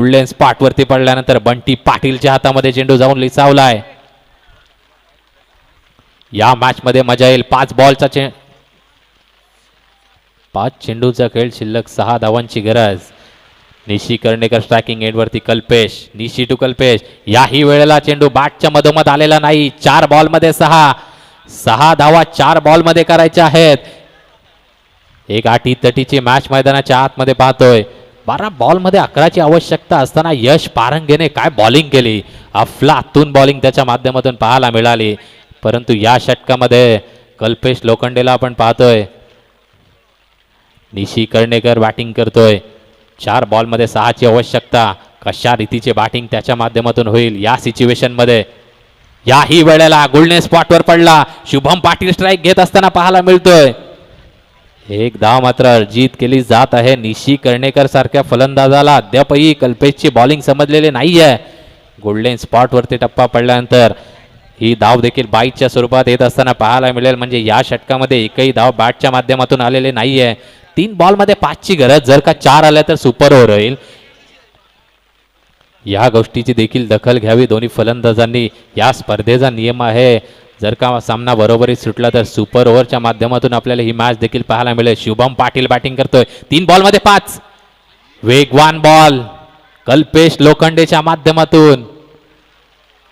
गुडलेन spot वरती पडल्यानंतर बंटी पाटीलच्या हातामध्ये चेंडू जाऊन लिचावलाय या मॅच मध्ये मजा येईल. पाच बॉलचा चे पाच चेंडूचा खेळ शिल्लक सहा धावांची गरज. निशी कर्णेकर स्ट्रायकिंग एंडवरती कल्पेश निशी टू कल्पेश. याही वेळेला चेंडू बॅटच्या मधोमध आलेला नाही. चार बॉलमध्ये सहा. सहा धावा चार बॉलमध्ये करायच्या आहेत. एक आठी तटीची मॅच मैदानाच्या आतमध्ये पाहतोय. बारा बॉलमध्ये अकराची आवश्यकता असताना यश पारंगेने काय बॉलिंग केली? अफलातून बॉलिंग त्याच्या माध्यमातून पाहायला मिळाली. परंतु या षटकामध्ये कल्पेश लोखंडेला आपण पाहतोय. निशी कर्णेकर बॅटिंग करतोय. चार बॉलमध्ये सहाची आवश्यकता. कशा रीतीचे बॅटिंग त्याच्या माध्यमातून होईल या सिच्युएशनमध्ये याही वेळेला गुळणे स्पॉटवर पडला. शुभम पाटील स्ट्राईक घेत असताना पाहायला मिळतोय. एक धाव मात्र अर्जित केली जात आहे. निशी कर्णेकर सारख्या फलंदाजाला अद्यापही कल्पेशची बॉलिंग समजलेली आहे गोल्डन स्पॉटवरती टप्पा पडल्यानंतर ही धाव देखील बाईकच्या स्वरूपात येत असताना पाहायला मिळेल. म्हणजे या षटकामध्ये एकही धाव बॅटच्या माध्यमातून आलेले आहे तीन बॉलमध्ये पाचची गरज जर का चार आल्या तर सुपर ओव्हर होईल. या गोष्टीची देखील दखल घ्यावी. दोन्ही फलंदाजांनी या स्पर्धेचा नियम आहे. जर का सामना बरोबरीत सुटला तर सुपर ओव्हरच्या माध्यमातून आपल्याला ही मॅच देखील पाहायला मिळेल. शुभम पाटील बॅटिंग करतोय. तीन बॉलमध्ये पाच. वेगवान बॉल कल्पेश लोखंडेच्या माध्यमातून.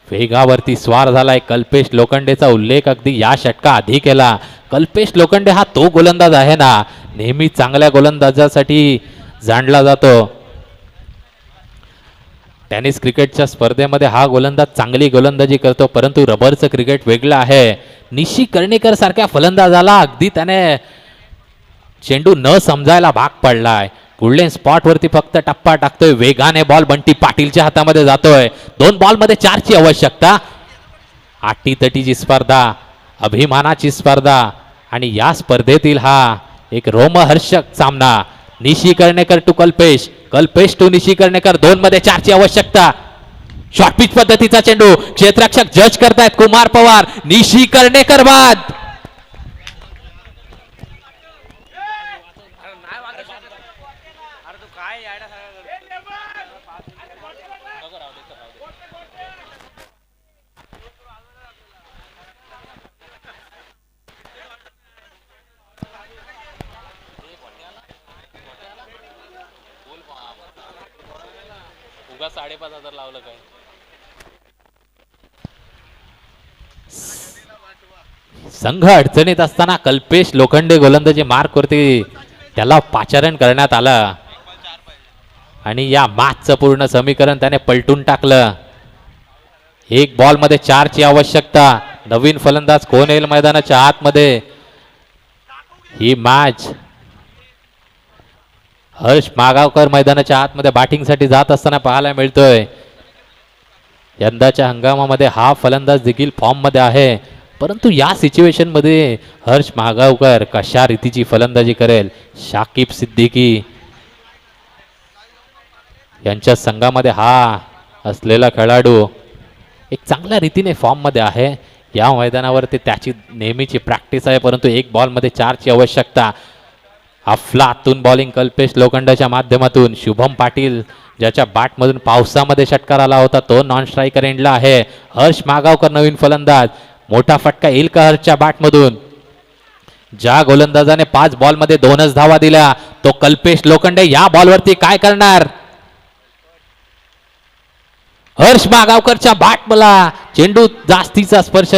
वेगावरती स्वार झालाय कल्पेश लोखंडेचा उल्लेख अगदी या षटका आधी केला. कल्पेश लोखंडे हा तो गोलंदाज आहे ना. नेहमी चांगल्या गोलंदाजासाठी जाणला जातो. टेनिस क्रिकेटच्या स्पर्धेमध्ये हा गोलंदाज चांगली गोलंदाजी करतो परंतु रबरचं क्रिकेट वेगळं आहे. निशी कर्णेकर सारख्या फलंदाजाला अगदी त्याने चेंडू न समजायला भाग पडलाय. गुडलेन स्पॉटवरती फक्त टप्पा टाकतोय. वेगाने बॉल बंटी पाटीलच्या हातामध्ये जातोय. दोन बॉलमध्ये चारची आवश्यकता. आटी तटीची स्पर्धा अभिमानाची स्पर्धा आणि या स्पर्धेतील हा एक रोमहर्षक सामना. निशी कर्णेकर टू कल्पेश. कल्पेश टू निशी कर्णेकर दोन मध्ये चारची आवश्यकता. शॉर्ट पिच पद्धतीचा चेंडू. क्षेत्ररक्षक जज करतायत कुमार पवार. निशी कर्णेकर बाद. काय उगा साडेपाच हजार लावलं काय? संघ अडचणीत असताना कल्पेश लोखंडे गोलंदाजी मार्कवरती त्याला पाचारण करण्यात आलं. आणि या मॅचचं पूर्ण समीकरण त्याने पलटून टाकलं. एक बॉलमध्ये चारची आवश्यकता. नवीन फलंदाज कोण येईल मैदानाच्या आतमध्ये? ही मॅच हर्ष मागावकर मैदानाच्या आतमध्ये बॅटिंगसाठी जात असताना पाहायला मिळतोय. यंदाच्या हंगामामध्ये हा फलंदाज देखील फॉर्ममध्ये आहे. परंतु या सिच्युएशनमध्ये हर्ष मागावकर कशा रीतीची फलंदाजी करेल? शाकिब सिद्दीकी यांच्या संघामध्ये हा असलेला खेळाडू एक चांगल्या रीतीने फॉर्ममध्ये आहे. या मैदानावरती त्याची नेहमीची प्रॅक्टिस आहे परंतु एक बॉलमध्ये चारची आवश्यकता. अफलातून बॉलिंग कल्पेश लोखंडाच्या माध्यमातून. शुभम पाटील ज्याच्या बॅटमधून पावसामध्ये षटकार आला होता तो नॉन स्ट्राईकर एंडला आहे. हर्ष मागावकर नवीन फलंदाज. मोठा फटका येईल का हर्षच्या बॅटमधून ज्या गोलंदाजाने पाच बॉलमध्ये दोनच धावा दिल्या. तो कल्पेश लोखंडे या बॉलवरती काय करणार? हर्ष मागावकरच्या बॅट मला चेंडू जास्तीचा स्पर्श